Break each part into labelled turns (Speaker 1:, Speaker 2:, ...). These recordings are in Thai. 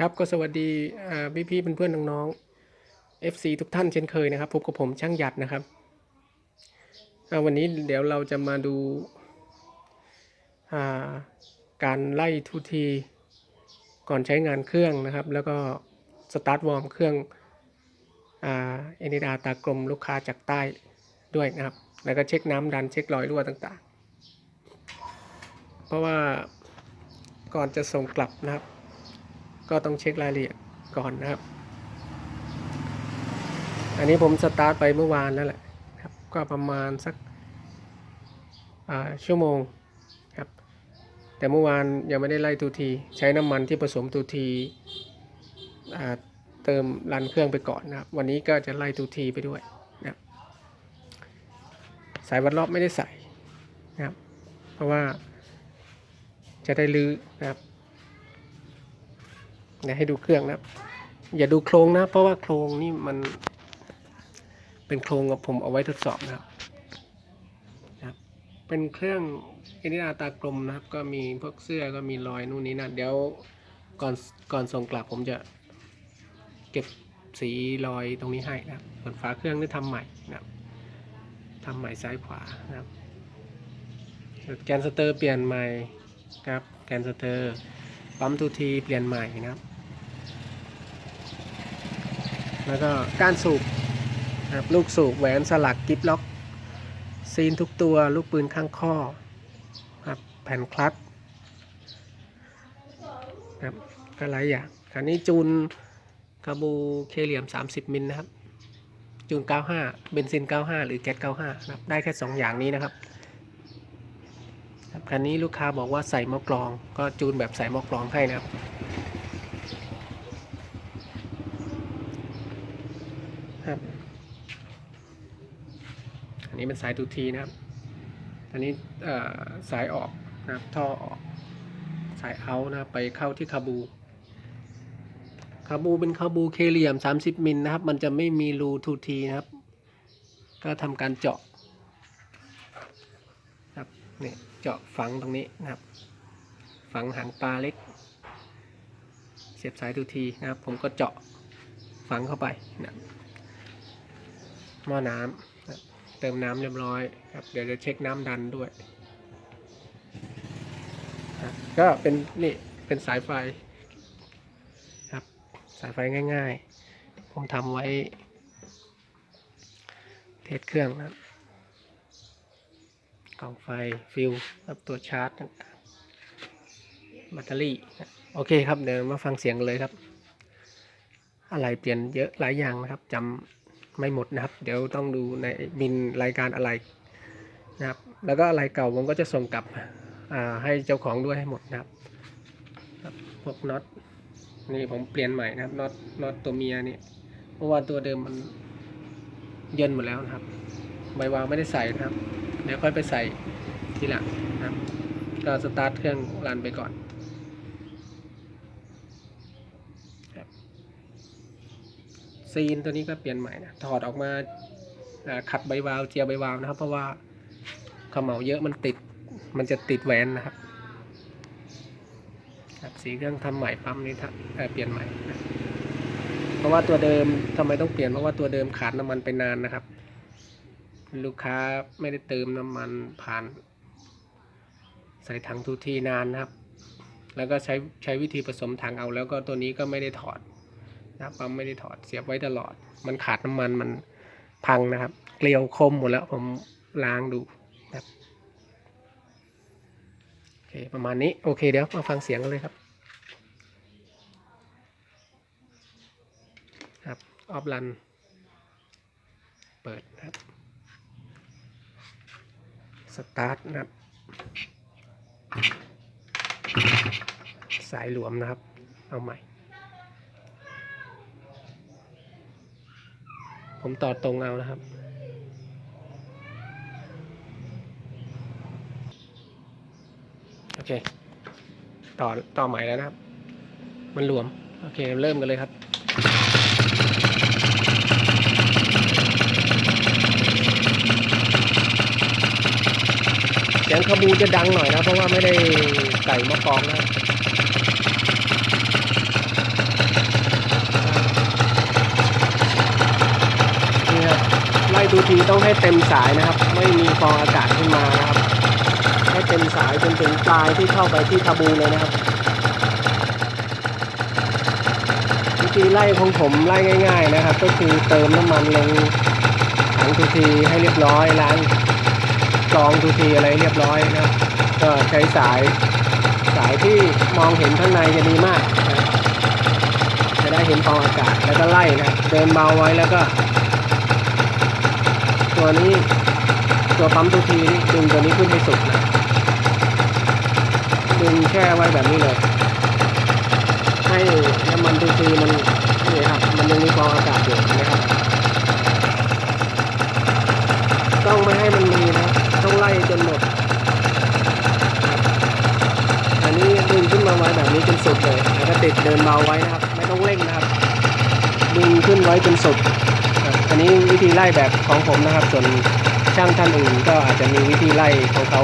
Speaker 1: ครับก็สวัสดีพี่พี่เพื่อนๆน้องๆ FC ทุกท่านเช่นเคยนะครับพบกับผมช่างหยัดนะครับวันนี้เดี๋ยวเราจะมาดูาการไล่ทูทีก่อนใช้งานเครื่องนะครับ แล้วก็สตาร์ทวอร์มเครื่องอเอนิดาตากลมลูกค้าจากใต้ด้วยนะครับ แล้วก็เช็คน้ำดันเช็ครอยรั่วต่างๆ เพราะว่าก่อนจะส่งกลับนะครับ ก็ต้องเช็ครายละเอียดก่อนนะครับ อันนี้ผมสตาร์ทไปเมื่อวานแล้วแหละครับ ก็ประมาณสักชั่วโมงครับ แต่เมื่อวานยังไม่ได้ไล่ตูที ใช้น้ำมันที่ผสมตูทีเติมรันเครื่องไปก่อนนะครับ วันนี้ก็จะไล่ตูทีไปด้วยนะครับสายวัดรอบไม่ได้ใส่นะครับ เพราะว่าจะได้ลื้อนะครับ เดี๋ยวให้ดูเครื่องนะอย่าดูโครงนะ เพราะว่าโครงนี่มัน เป็นโครงกับผมเอาไว้ทดสอบนะครับนะเป็นเครื่องเอนิอาตากลมนะครับ ก็มีพวกเสื้อก็มีรอยนู่นนี่นั่นเดี๋ยวก่อนก่อนส่งกลับผมจะเก็บสีรอยตรงนี้ให้นะครับส่วนฝาเครื่องนี่ทำใหม่นะครับทำใหม่ซ้ายขวานะครับแกนสเตอร์เปลี่ยนใหม่ครับแกนสเตอร์ปั๊มทูทีเปลี่ยนใหม่นะครับ แล้วก็ก้านสูบนะครับลูกสูบแหวนสลักกิฟล็อก ซีนทุกตัวลูกปืนข้างข้อครับแผ่นคลัตช์ครับก็หลายอย่างคันนี้จูนคาบูเคเหลี่ยม 30 มิลนะครับ จูน 95 เบนซิน 95 หรือแก๊ส 95นะครับได้แค่ 2 อย่างนี้นะครับครับคันนี้ลูกค้าบอกว่าใส่หม้อกรอง ก็จูนแบบใส่หม้อกรองให้นะครับ นี้เป็นสายตูทีนะครับ อันนี้สายออกนะครับท่อออกสายเอานะครับไปเข้าที่คาบูคาบูเป็นคาบูเคเหลี่ยม 30มิลนะครับ มันจะไม่มีรูทูทีนะครับ ก็ทำการเจาะครับนี่เจาะฝังตรงนี้นะครับ ฝังหางปลาเล็ก เสียบสายทูทีนะครับ ผมก็เจาะฝังเข้าไปนะหม้อน้ำ เติมน้ำเรียบร้อยครับ เดี๋ยวจะเช็คน้ำดันด้วย ก็เป็นนี่เป็นสายไฟครับ สายไฟง่าย ๆ ผมทำไว้ เทสเครื่องนะครับกล่องไฟฟิลครับตัวชาร์จต่างๆแบตเตอรี่โอเคครับเดี๋ยวมาฟังเสียงเลยครับ อะไรเปลี่ยนเยอะหลายอย่างนะครับจำ ไม่หมดนะครับ เดี๋ยวต้องดูในบินรายการอะไรนะครับ แล้วก็อะไรเก่าผมก็จะส่งกลับให้เจ้าของด้วยให้หมดนะครับพวกน็อตนี่ผมเปลี่ยนใหม่นะครับน็อตน็อตตัวเมียนี่เพราะว่าตัวเดิมมันเยินหมดแล้วนะครับ ใบวางไม่ได้ใส่นะครับ เดี๋ยวค่อยไปใส่ทีหลังนะครับก็สตาร์ทเครื่องรันไปก่อนครับ ซีนตัวนี้ก็เปลี่ยนใหม่นะถอดออกมาขัดใบวาวเจียร์ใบวาวนะครับ เพราะว่าเขมเหลาเยอะมันติดมันจะติดแหวนนะครับสีเครื่องทำใหม่ปั๊มนี้เเปลี่ยนใหม่นะเพราะว่าตัวเดิมทำไมต้องเปลี่ยนเพราะว่าตัวเดิมขาดน้ำมันไปนานนะครับ ลูกค้าไม่ได้เติมน้ำมันผ่าน ใส่ถังทุกทีนานนะครับ แล้วก็ใช้ใช้วิธีผสมถังเอาแล้วก็ตัวนี้ก็ไม่ได้ถอด นะปั๊มไม่ได้ถอดเสียบไว้ตลอด มันขาดน้ำมันมันพังนะครับ เกลียวคมหมดแล้วผมล้างดูนะโอเคประมาณนี้โอเคเดี๋ยวมาฟังเสียงกันเลยครับครับออฟรัน เปิดนะครับสตาร์ทนะครับสายหลวมนะครับ เอาใหม่ ผมต่อตรงเอานะครับ โอเค ต่อต่อใหม่แล้วนะครับ มันหลวม โอเค เริ่มกันเลยครับเสียงคาบูจะดังหน่อยนะ เพราะว่าไม่ได้ใส่มะกรองนะ ทูทีต้องให้เต็มสายนะครับ ไม่มีฟองอากาศขึ้นมานะครับให้เต็มสายจนถึงปลายที่เข้าไปที่ทาบูเลยนะครับวิธีไล่ของผมไล่ง่าย ๆนะครับ ก็คือเติมน้ำมันลงถังทูทีให้เรียบร้อยล้างกรองทูทีอะไรเรียบร้อยนะครับก็ใช้สายสายที่มองเห็นข้างในจะดีมากนะจะได้เห็นฟองอากาศแล้วก็ไล่นะเดินเบาไว้แล้วก็ ตัวนี้ตัวปั๊มทูทีนี่ดึงตัวนี้ขึ้นให้สุดนะดึงแช่ไว้แบบนี้เลย ให้น้ำมันทูทีมันนี่ครับมันยังมีฟองอากาศอยู่นะครับ ต้องไม่ให้มันมีนะต้องไล่จนหมด อันนี้ดึงขึ้นมาไว้แบบนี้จนสุดเลยแล้วก็ติดเดินเบาไว้นะครับ ไม่ต้องเร่งนะครับ ดึงขึ้นไว้จนสุด นนี้วิธีไล่แบบของผมนะครับ ส่วนช่างท่านอื่นก็อาจจะมีวิธีไล่ของเขา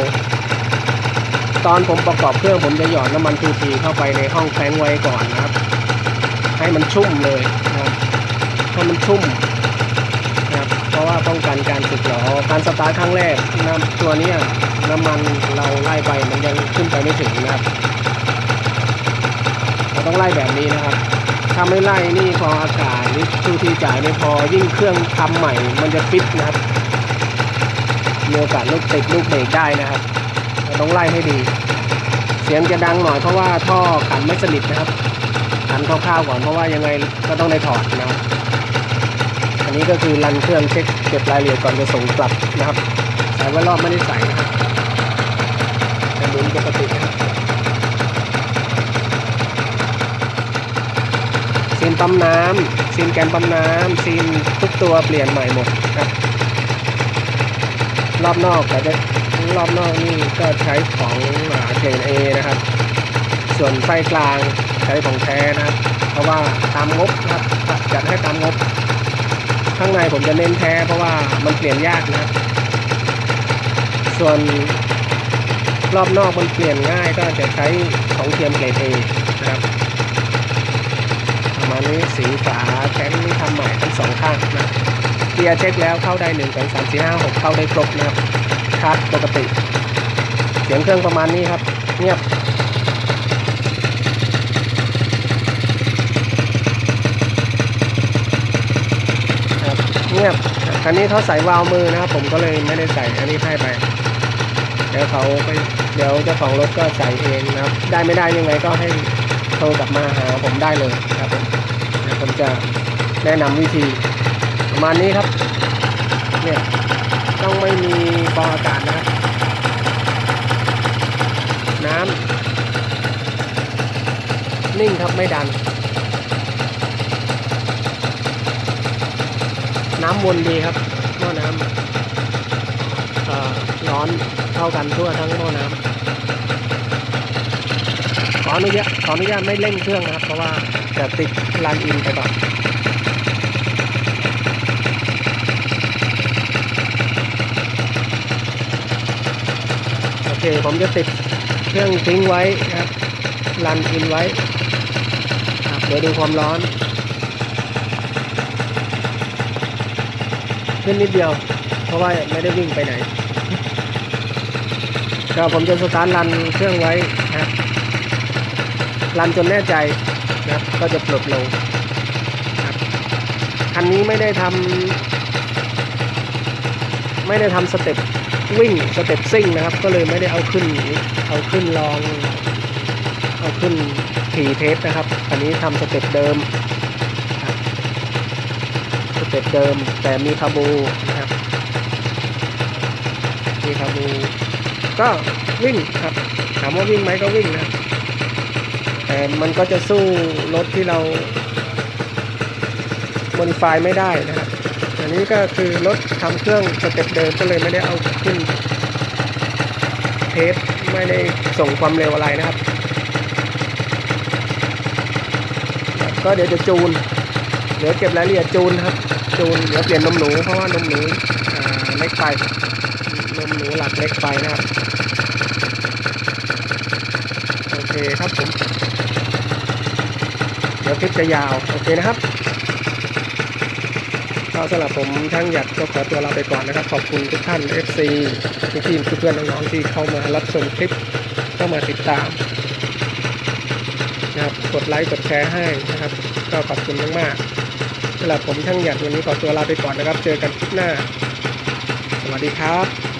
Speaker 1: ตอนผมประกอบเครื่องผมจะหยอดน้ำมันทูทีเข้าไปในห้องแฟงไว้ก่อนนะครับ ให้มันชุ่มเลยนะครับให้มันชุ่มนะครับเพราะว่าป้องกันการสึกหรอการสตาร์ทครั้งแรกน้ำตัวนี้น้ำมันเราไล่ไปมันยังขึ้นไปไม่ถึงนะครับ เราต้องไล่แบบนี้นะครับ ถ้าไม่ไล่นี่พออากาศหรือทูทีจ่ายไม่พอยิ่งเครื่องทำใหม่ มันจะฟิตนะครับมีโอกาสลูกติดลูกเบรกได้นะครับต้องไล่ให้ดี เสียงจะดังหน่อยเพราะว่าท่อขันไม่สนิทนะครับขันคร่าวๆก่อนเพราะว่ายังไงก็ต้องได้ถอดนะครับอันนี้ก็คือรันเครื่องเช็คเก็บรายละเอียดก่อนจะส่งกลับนะครับสายว่ารอบไม่ได้ใส่นะครับแต่หมุนปกตินะครับ ซีนปั๊มน้ำซีนแกนปั๊มน้ำซีนทุกตัวเปลี่ยนใหม่หมดครับ รอบนอกแต่จะรอบนอกนี่ก็ใช้ของเกรดเอนะครับ ส่วนไฟกลางใช้ของแท้นะครับ เพราะว่าตามงบนะครับจัดให้ตามงบ ข้างในผมจะเน้นแท้เพราะว่ามันเปลี่ยนยากนะ ส่วนรอบนอกมันเปลี่ยนง่ายก็จะใช้ของเทียมเกรดเอนะครับ มาณนี้สีฝาแข้งนี่ทำใหม่ทั้งสองข้างนะเกียร์เช็คแล้วเข้าได้หนึ่งสองสามสี่ห้าหกเข้าได้ครบนะครับชาร์ปกติ เสียงเครื่องประมาณนี้ครับ เงียบครับเงียบคันนี้เขาใส่วาล์วมือนะครับ ผมก็เลยไม่ได้ใส่อันนี้ให้ไปเดี๋ยวเขาไปเดี๋ยวเจ้าของรถก็ใส่เองนะครับ ได้ไม่ได้ยังไงก็ให้โทรกลับมาหาผมได้เลยครับผม ผมจะแนะนำวิธีประมาณนี้ครับ เนี่ยต้องไม่มีฟองอากาศนะน้ำนิ่งครับไม่ดัน น้ำวนดีครับหม้อน้ำอ่อร้อนเท่ากันทั่วทั้งหม้อน้ำ ออนุญาตขออนุญาตไม่เร่งเครื่องนะครับ เพราะว่าจะติดรันอินไปก่อนโอเคผมจะติดเครื่องทิ้งไว้นะครับรันอินไว้เดี๋ยวดูความร้อน ขึ้นนิดเดียว เพราะว่าไม่ได้วิ่งไปไหนก็ผมจะสตาร์ทรันเครื่องไว้นะครับ รันจนแน่ใจนะครับก็จะปลดลงครับคันนี้ไม่ได้ทำไม่ได้ทำสเต็ปวิ่งสเต็ปซิ่งนะครับ ก็เลยไม่ได้เอาขึ้นเอาขึ้นลอง เอาขึ้นขี่เทสนะครับอันนี้ทำสเต็ปเดิมสเต็ปเดิมแต่มีคาบูนะครับมีคาบูก็วิ่งครับถามว่าวิ่งไหมก็วิ่งนะครับ แต่มันก็จะสู้รถที่เราโมดิฟายไม่ได้นะครับอันนี้ก็คือรถทำเครื่องสเต็ปเดิมก็เลยไม่ได้เอาขึ้นเทสไม่ได้ส่งความเร็วอะไรนะครับ ก็เดี๋ยวจะจูน เดี๋ยวเก็บรายละเอียดจูนครับ จูนเดี๋ยวเปลี่ยนนมหนูเพราะว่านมหนูอ่าเล็กไปนมหนูหลักเล็กไปนะครับ โอเคครับผม ดี๋ยวคลิปจะยาว โอเคนะครับก็สำหรับผมช่างหยัดก็ขอตัวลาไปก่อนนะครับ ขอบคุณทุกท่าน FC พี่ทีมเพื่อนน้องๆที่เข้ามารับชมคลิปเข้ามาติดตามนะครับกดไลค์กดแชร์ให้นะครับ ก็ขอบคุณมากๆสำหรับผมช่างหยัดวันนี้ขอตัวลาไปก่อนนะครับ เจอกันคลิปหน้า สวัสดีครับ